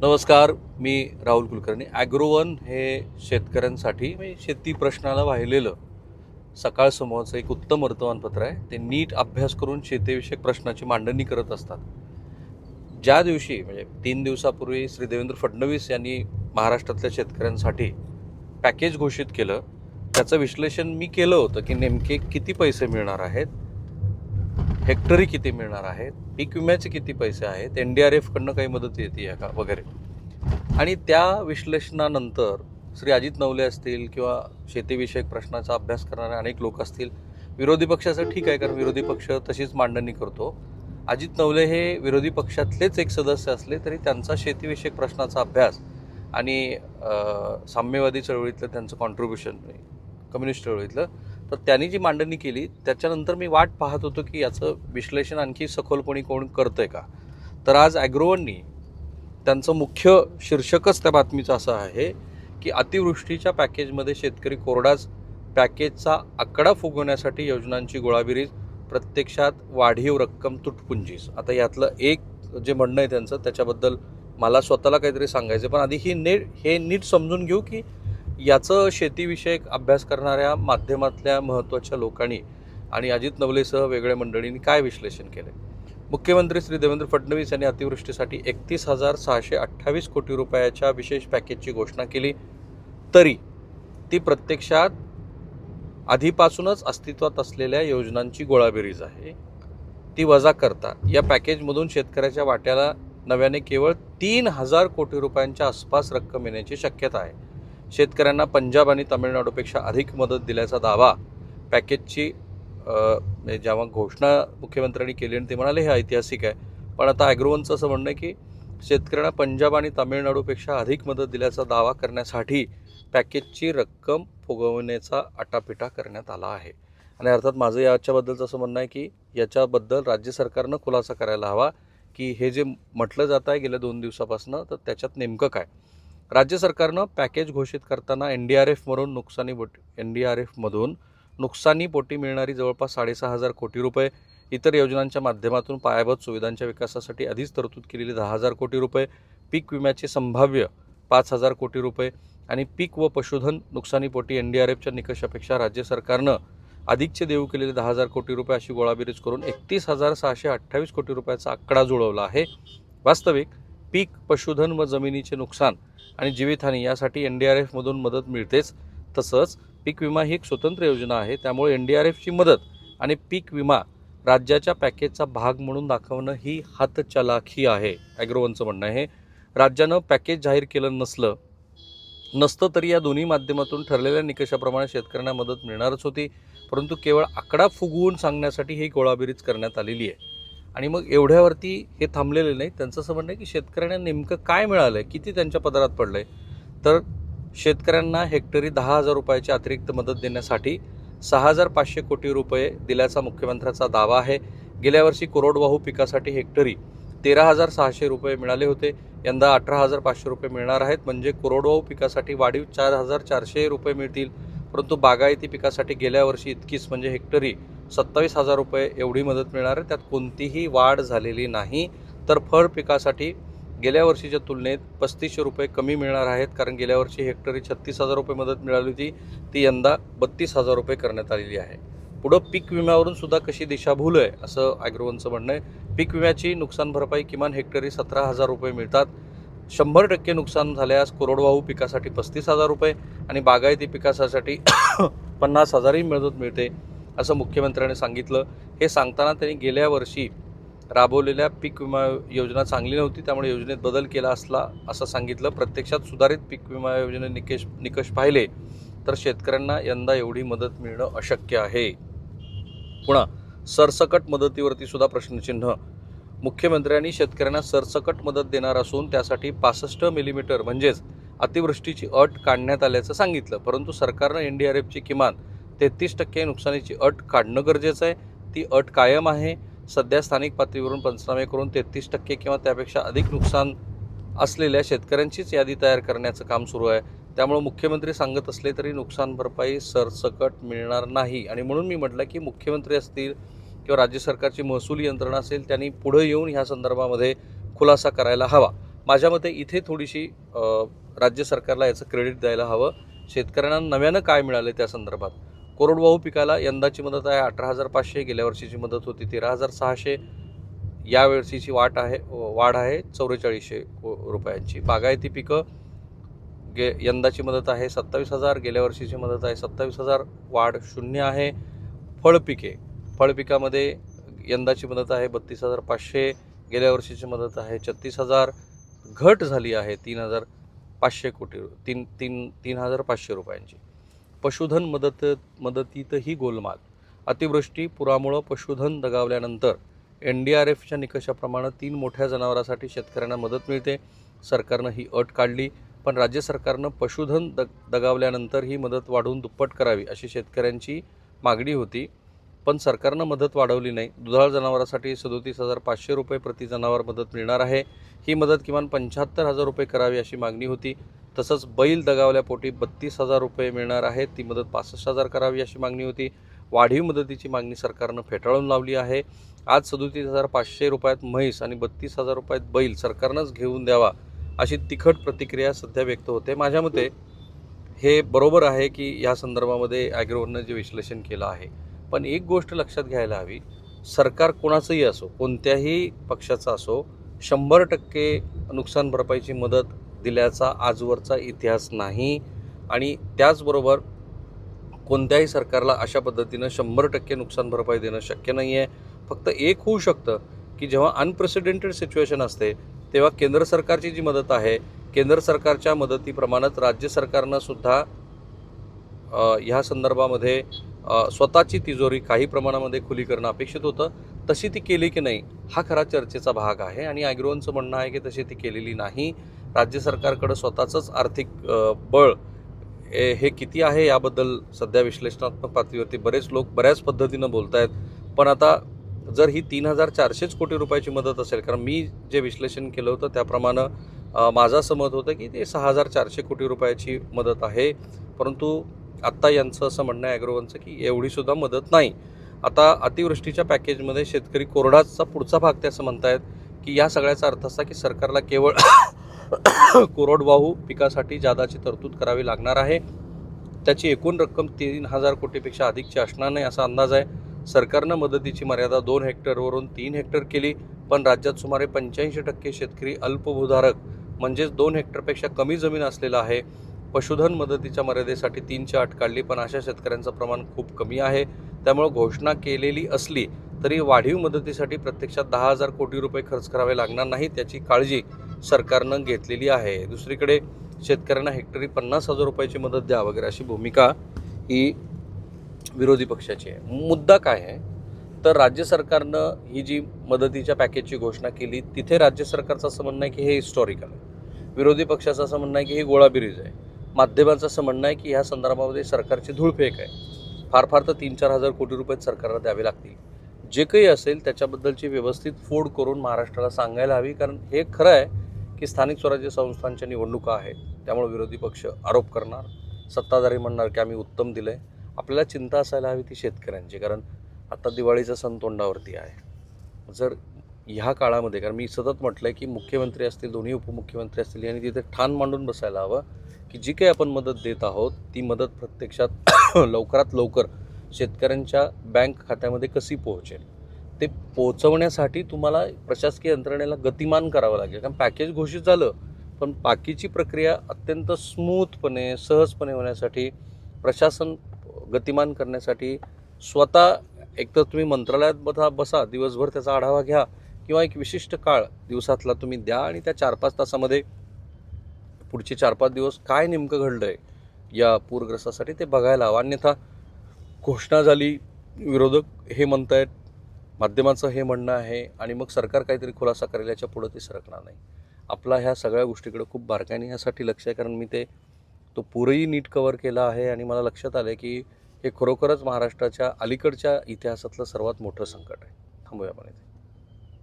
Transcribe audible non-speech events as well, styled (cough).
नमस्कार मी राहुल कुलकर्णी. ॲग्रोवन हे शेतकऱ्यांसाठी म्हणजे शेती प्रश्नाला वाहिलेलं सकाळ समूहाचं एक उत्तम वर्तमानपत्र आहे. ते नीट अभ्यास करून शेतीविषयक प्रश्नाची मांडणी करत असतात. ज्या दिवशी म्हणजे तीन दिवसापूर्वी श्री देवेंद्र फडणवीस यांनी महाराष्ट्रातल्या शेतकऱ्यांसाठी पॅकेज घोषित केलं त्याचं विश्लेषण मी केलं होतं की नेमके किती पैसे मिळणार आहेत हेक्टरी किती मिळणार आहेत पीक विम्याचे किती पैसे आहेत? एन डी आर एफकडनं काही मदत येते का? वगैरे. आणि त्या विश्लेषणानंतर श्री अजित नवले असतील किंवा शेतीविषयक प्रश्नाचा अभ्यास करणारे अनेक लोक असतील विरोधी पक्षाचं ठीक आहे कारण विरोधी पक्ष तशीच मांडणी करतो. अजित नवले हे विरोधी पक्षातलेच एक सदस्य असले तरी त्यांचा शेतीविषयक प्रश्नाचा अभ्यास आणि साम्यवादी चळवळीतलं त्यांचं कॉन्ट्रीब्युशन कम्युनिस्ट चळवळीतलं तर त्यांनी जी मांडणी केली त्याच्यानंतर मी वाट पाहत होतो की याचं विश्लेषण आणखी सखोलपणे कोण करतंय का? तर आज ॲग्रोवननी त्यांचं मुख्य शीर्षकच त्या बातमीचं असं आहे की अतिवृष्टीच्या पॅकेजमध्ये शेतकरी कोरडाच पॅकेजचा आकडा फुगवण्यासाठी योजनांची गोळाबिरीज प्रत्यक्षात वाढीव रक्कम तुटपुंजीस. आता यातलं एक जे म्हणणं आहे त्यांचं त्याच्याबद्दल मला स्वतःला काहीतरी सांगायचं पण आधी ही नीट हे नीट समजून घेऊ की याचं शेतीविषयक अभ्यास करणाऱ्या माध्यमातल्या महत्त्वाच्या लोकांनी आणि अजित नवलेसह वेगळ्या मंडळींनी काय विश्लेषण केलं मुख्यमंत्री श्री देवेंद्र फडणवीस यांनी अतिवृष्टीसाठी एकतीस हजार सहाशे अठ्ठावीस कोटी रुपयाच्या विशेष पॅकेजची घोषणा केली. तरी ती प्रत्यक्षात आधीपासूनच अस्तित्वात असलेल्या योजनांची गोळाबेरीज आहे. ती वजा करता या पॅकेजमधून शेतकऱ्याच्या वाट्याला नव्याने केवळ तीन हजार कोटी रुपयांच्या आसपास रक्कम येण्याची शक्यता आहे. शेतकऱ्यांना पंजाब आणि तामिळनाडूपेक्षा अधिक मदत दिल्याचा दावा. पॅकेजची म्हणजे जेव्हा घोषणा मुख्यमंत्र्यांनी केली आणि ते म्हणाले हे ऐतिहासिक आहे. पण आता ॲग्रोवनचं असं म्हणणं आहे की शेतकऱ्यांना पंजाब आणि तामिळनाडूपेक्षा अधिक मदत दिल्याचा दावा करण्यासाठी पॅकेजची रक्कम फुगवण्याचा आटापिटा करण्यात आला आहे. आणि अर्थात माझं याच्याबद्दलचं असं म्हणणं आहे की याच्याबद्दल राज्य सरकारनं खुलासा करायला हवा की हे जे म्हटलं जात आहे गेल्या दोन दिवसापासून तर त्याच्यात नेमकं काय? राज्य सरकारनं पॅकेज घोषित करताना एन डी आर एफमधून नुकसानी बोट एन डी आर एफमधून नुकसानी पोटी मिळणारी जवळपास साडेसहा हजार कोटी रुपये इतर योजनांच्या माध्यमातून पायाभूत सुविधांच्या विकासासाठी आधीच तरतूद केलेली दहा हजार कोटी रुपये पीक विम्याचे संभाव्य पाच हजार कोटी रुपये आणि पीक व पशुधन नुकसानीपोटी एन डी आर एफच्या निकषापेक्षा राज्य सरकारनं अधिकचे देऊ केलेले दहा हजार कोटी रुपये अशी गोळाबेरीज करून एकतीस हजार सहाशे अठ्ठावीस कोटी रुपयाचा आकडा जुळवला आहे. वास्तविक पीक पशुधन व जमिनीचे नुकसान आणि जीवितहानी यासाठी एन डी आर एफमधून मदत मिळतेच. तसंच पीक विमा ही एक स्वतंत्र योजना आहे. त्यामुळे एन डी आर एफची मदत आणि पीक विमा राज्याच्या पॅकेजचा भाग म्हणून दाखवणं ही हातचलाखी आहे. ॲग्रोवनचं म्हणणं आहे. राज्यानं पॅकेज जाहीर केलं नसलं नसतं तरी या दोन्ही माध्यमातून ठरलेल्या निकषाप्रमाणे शेतकऱ्यांना मदत मिळणारच होती. परंतु केवळ आकडा फुगवून सांगण्यासाठी ही गोळाबेरीज करण्यात आलेली आहे. आणि मग एवढ्यावरती हे थांबलेले नाही. त्यांचं असं म्हणणं आहे की शेतकऱ्यांना नेमकं काय मिळालं आहे किती त्यांच्या पदरात पडलं आहे तर शेतकऱ्यांना हेक्टरी दहा हजार रुपयाची अतिरिक्त मदत देण्यासाठी सहा हजार पाचशे कोटी रुपये दिल्याचा मुख्यमंत्र्याचा दावा आहे. गेल्या वर्षी कोरडवाहू पिकासाठी हेक्टरी तेरा हजार सहाशे रुपये मिळाले होते. यंदा अठरा हजार पाचशे रुपये मिळणार आहेत. म्हणजे कोरडवाहू पिकासाठी वाढीव चार हजार चारशे रुपये मिळतील. परंतु बागायती पिकासाठी गेल्या वर्षी इतकीच. म्हणजे हेक्टरी सत्तावीस हजार रुपये एवढी मदत मिळणार आहे. त्यात कोणतीही वाढ झालेली नाही. तर फळ पिकासाठी गेल्या वर्षीच्या तुलनेत पस्तीसशे रुपये कमी मिळणार आहेत. कारण गेल्या वर्षी हेक्टरी छत्तीस हजार रुपये मदत मिळाली होती. ती यंदा बत्तीस हजार रुपये करण्यात आलेली आहे. पुढं पीक विम्यावरून सुद्धा कशी दिशाभूल आहे असं ॲग्रोवनचं म्हणणं आहे. पीक विम्याची नुकसान भरपाई किमान हेक्टरी सतरा हजार रुपये मिळतात. शंभर टक्के नुकसान झाल्यास कोरडवाहू पिकासाठी पस्तीस हजार रुपये आणि बागायती पिकासाठी (coughs) पन्नास हजारही मदत मिळते. असं मुख्यमंत्र्यांनी सांगितलं. हे सांगताना त्यांनी गेल्या वर्षी राबवलेल्या पीक विमा योजना चांगली नव्हती त्यामुळे योजनेत बदल केला असला असं सांगितलं. प्रत्यक्षात सुधारित पीक विमा योजने निकष निकष पाहिले तर शेतकऱ्यांना यंदा एवढी मदत मिळणं अशक्य आहे. पुन्हा सरसकट मदतीवरती सुद्धा प्रश्नचिन्ह. मुख्यमंत्र्यांनी शेतकऱ्यांना सरसकट मदत देणार असून त्यासाठी पासष्ट मिलीमीटर म्हणजेच अतिवृष्टीची अट काढण्यात आल्याचं सांगितलं. परंतु सरकारनं एन डी आर एफची किमान तेहतीस टक्के नुकसानीची अट काढणं गरजेचं आहे. ती अट कायम आहे. सध्या स्थानिक पातळीवरून पंचनामे करून तेहतीस टक्के किंवा त्यापेक्षा अधिक नुकसान असलेल्या शेतकऱ्यांचीच यादी तयार करण्याचं काम सुरू आहे. त्यामुळे मुख्यमंत्री सांगत असले तरी नुकसान भरपाई सरसकट मिळणार नाही. आणि म्हणून मी म्हटलं की मुख्यमंत्री असतील किंवा राज्य सरकारची महसूल यंत्रणा असेल त्यांनी पुढं येऊन ह्या संदर्भामध्ये खुलासा करायला हवा. माझ्या मते इथे थोडीशी राज्य सरकारला याचं क्रेडिट द्यायला हवं. शेतकऱ्यांना नव्यानं काय मिळालं त्या संदर्भात? कोरडवाहू पिकाला यंदाची मदत आहे. अठरा हजार पाचशे गेल्या वर्षीची मदत होती. तेरा हजार सहाशे या वर्षीची वाट आहे वाढ आहे. चौवेचाळीसशे को- रुपयांची. बागायती पिकं गे यंदाची मदत आहे. सत्तावीस हजार गेल्या वर्षीची मदत आहे. सत्तावीस हजार वाढ शून्य आहे. फळपिके फळपिकामध्ये यंदाची मदत आहे. बत्तीस हजार पाचशे गेल्या वर्षीची मदत आहे. छत्तीस हजार घट झाली आहे. तीन हजार पाचशे कोटी तीन तीन तीन हजार पाचशे रुपयांची. पशुधन मदत मदतीतही गोलमाल. अतिवृष्टी पुरामुळं पशुधन दगावल्यानंतर एन डी आर एफच्या निकषाप्रमाणे तीन मोठ्या जनावरांसाठी शेतकऱ्यांना मदत मिळते. सरकारनं ही अट काढली पण राज्य सरकारनं पशुधन दग दगावल्यानंतर ही मदत वाढवून दुप्पट करावी अशी शेतकऱ्यांची मागणी होती. पण सरकारनं मदत वाढवली नाही. दुधाळ जनावरासाठी सदोतीस हजार पाचशे रुपये प्रति जनावर मदत मिळणार आहे. ही मदत किमान पंच्याहत्तर हजार रुपये करावी अशी मागणी होती. तसंच बैल दगावल्यापोटी बत्तीस हजार रुपये मिळणार आहेत ती मदत पासष्ट हजार करावी अशी मागणी होती. वाढीव मदतीची मागणी सरकारनं फेटाळून लावली आहे. आज सदोतीस हजार पाचशे रुपयात म्हैस आणि बत्तीस हजार रुपयात बैल सरकारनंच घेऊन द्यावा अशी तिखट प्रतिक्रिया सध्या व्यक्त होते. माझ्या मते हे बरोबर आहे की या संदर्भामध्ये ॲग्रोवरनं जे विश्लेषण केलं आहे. पण एक गोष्ट लक्षात घ्यायला हवी. सरकार कोणाचंही असो कोणत्याही पक्षाचा असो शंभर टक्के नुकसान भरपाईची मदत दिल्याचा आजवरचा इतिहास नाही. आणि त्याचबरोबर कोणत्याही सरकारला अशा पद्धतीनं शंभर टक्के नुकसान भरपाई देणं शक्य नाही आहे फक्त एक होऊ शकतं की जेव्हा अनप्रेसिडेंटेड सिच्युएशन असते तेव्हा केंद्र सरकारची जी मदत आहे केंद्र सरकारच्या मदतीप्रमाणेच राज्य सरकारनं सुद्धा ह्या संदर्भामध्ये स्वतःची तिजोरी काही प्रमाणामध्ये खुली करणं अपेक्षित होतं. तशी ती केली की नाही हा खरा चर्चेचा भाग आहे आणि ॲग्रोवनचं म्हणणं आहे की तशी ती केलेली नाही. राज्य सरकारकडं स्वतःचंच आर्थिक बळ हे किती आहे याबद्दल सध्या विश्लेषणात्मक पातळीवरती बरेच लोक बऱ्याच पद्धतीनं बोलत आहेत पण आता जर ही तीन हजार चारशेच कोटी रुपयाची मदत असेल कारण मी जे विश्लेषण केलं होतं त्याप्रमाणे माझं असं मत होतं की ते सहा हजार चारशे कोटी रुपयाची मदत आहे. परंतु आत्ता यांचं असं म्हणणं आहे ॲग्रोवनचं की एवढीसुद्धा मदत नाही. आता अतिवृष्टीच्या पॅकेजमध्ये शेतकरी कोरडाचा पुढचा भाग ते असं म्हणतायत की या सगळ्याचा अर्थ असा की सरकारला केवळ (coughs) कोरडवाहू पिकासाठी जादाची तरतूद करावी लागणार आहे. त्याची एकूण रक्कम तीन हजार कोटीपेक्षा अधिकची असणार नाही असा अंदाज आहे. सरकारनं मदतीची मर्यादा दोन हेक्टरवरून तीन हेक्टर केली पण राज्यात सुमारे पंच्याऐंशी टक्के शेतकरी अल्पभूधारक म्हणजेच दोन हेक्टरपेक्षा कमी जमीन असलेला आहे. पशुधन मदतीच्या मर्यादेसाठी तीनशे आठ काढली पण अशा शेतकऱ्यांचं प्रमाण खूप कमी आहे. त्यामुळं घोषणा केलेली असली तरी वाढीव मदतीसाठी प्रत्यक्षात दहा हजार कोटी रुपये खर्च करावे लागणार नाही त्याची काळजी सरकारनं घेतलेली आहे. दुसरीकडे शेतकऱ्यांना हेक्टरी पन्नास हजार रुपयाची मदत द्या वगैरे अशी भूमिका ही विरोधी पक्षाची आहे. मुद्दा काय आहे? तर राज्य सरकारनं ही जी मदतीच्या पॅकेजची घोषणा केली तिथे राज्य सरकारचं असं म्हणणं आहे की हे हिस्टॉरिकल आहे. विरोधी पक्षाचं असं म्हणणं आहे की हे गोळाबिरीज आहे. माध्यमांचं असं म्हणणं आहे की ह्या संदर्भामध्ये सरकारची धूळफेक आहे. फार फार तर तीन चार हजार कोटी रुपये सरकारला द्यावे लागतील. जे काही असेल त्याच्याबद्दलची व्यवस्थित फोड करून महाराष्ट्राला सांगायला हवी कारण हे खरं आहे की स्थानिक स्वराज्य संस्थांच्या निवडणुका आहेत. त्यामुळे विरोधी पक्ष आरोप करणार. सत्ताधारी म्हणणार की आम्ही उत्तम दिलं आहे आपल्याला चिंता असायला हवी ती शेतकऱ्यांची कारण आता दिवाळीचा सण तोंडावरती आहे. जर ह्या काळामध्ये कारण मी सतत म्हटलं आहे की मुख्यमंत्री असतील दोन्ही उपमुख्यमंत्री असतील यांनी तिथे ठाण मांडून बसायला हवं की जी काही आपण मदत देत आहोत ती मदत प्रत्यक्षात (coughs) लवकरात लवकर शेतकऱ्यांच्या बँक खात्यामध्ये कशी पोहोचेल? ते पोहोचवण्यासाठी तुम्हाला प्रशासकीय यंत्रणेला गतिमान करावं लागेल. कारण पॅकेज घोषित झालं पण बाकीची प्रक्रिया अत्यंत स्मूथपणे सहजपणे होण्यासाठी प्रशासन गतिमान करण्यासाठी स्वतः एकतर तुम्ही मंत्रालयात बसा बसा दिवसभर त्याचा आढावा घ्या किंवा एक विशिष्ट काळ दिवसातला तुम्ही द्या आणि त्या चार पाच तासामध्ये पुढचे चार पाच दिवस काय नेमकं घडलं आहे या पूरग्रस्तासाठी ते बघायला हवं. अन्यथा घोषणा झाली विरोधक हे म्हणत आहेत माध्यमाचं हे म्हणणं आहे आणि मग सरकार काहीतरी खुलासा करेल याच्या पुढं ते सरकणार नाही. आपला ह्या सगळ्या गोष्टीकडे खूप बारकाईने ह्यासाठी लक्ष आहे कारण मी ते तो पूरही नीट कवर केला आहे आणि मला लक्षात आलं आहे की हे खरोखरच महाराष्ट्राच्या अलीकडच्या इतिहासातलं सर्वात मोठं संकट आहे. थांबूया आपण इथे.